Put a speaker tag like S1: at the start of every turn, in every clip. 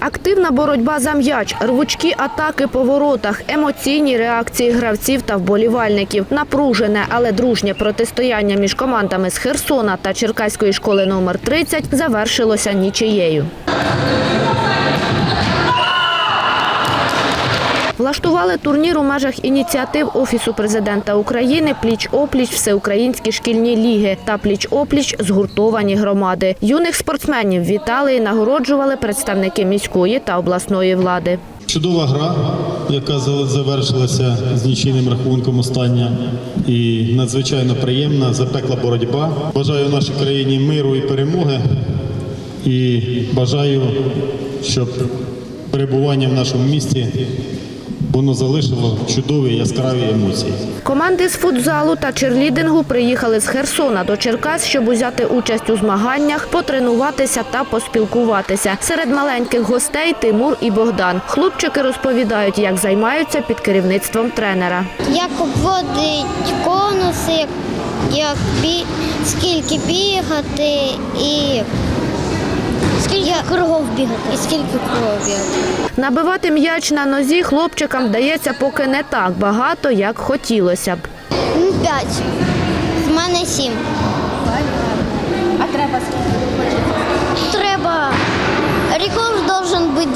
S1: Активна боротьба за м'яч, рвучкі атаки по воротах, емоційні реакції гравців та вболівальників, напружене, але дружнє протистояння між командами з Херсона та Черкаської школи номер 30 завершилося нічиєю. Влаштували турнір у межах ініціатив Офісу президента України «Пліч-опліч всеукраїнські шкільні ліги» та «Пліч-опліч згуртовані громади». Юних спортсменів вітали і нагороджували представники міської та обласної влади.
S2: Чудова гра, яка завершилася з нічийним рахунком остання, і надзвичайно приємна, запекла боротьба. Бажаю нашій країні миру і перемоги. І бажаю, щоб перебування в нашому місті воно залишило чудові яскраві емоції.
S1: Команди з футзалу та черлідингу приїхали з Херсона до Черкас, щоб узяти участь у змаганнях, потренуватися та поспілкуватися. Серед маленьких гостей Тимур і Богдан. Хлопчики розповідають, як займаються під керівництвом тренера.
S3: як обводить конуси, як, як бі, скільки бігати і скільки кругов бігати. І скільки кругов бігати.
S1: Набивати м'яч на нозі хлопчикам вдається поки не так багато, як хотілося б.
S3: Ну, п'ять. З мене сім.
S4: А треба скільки?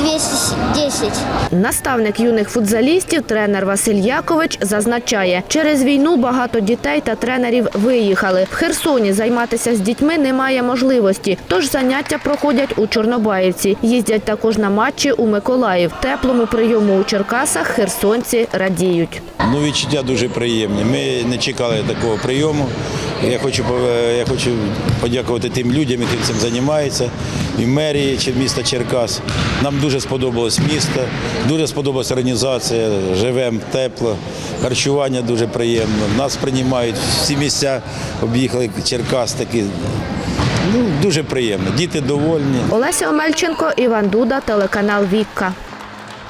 S3: 210.
S1: Наставник юних футзалістів, тренер Василь Якович, зазначає, через війну багато дітей та тренерів виїхали. В Херсоні займатися з дітьми немає можливості, тож заняття проходять у Чорнобаївці. Їздять також на матчі у Миколаїв. Теплому прийому у Черкасах херсонці радіють.
S5: Ну, відчуття дуже приємні. Ми не чекали такого прийому. Я хочу, я хочу подякувати тим людям, які цим займаються, і мерії чи міста Черкас. Нам дуже сподобалось місто, дуже сподобалась організація, живемо тепло, харчування дуже приємно. Нас приймають всі місця, об'їхали Черкас такі. Ну, дуже приємно. Діти довольні.
S1: Олеся Омельченко, Іван Дуда, телеканал Вікка.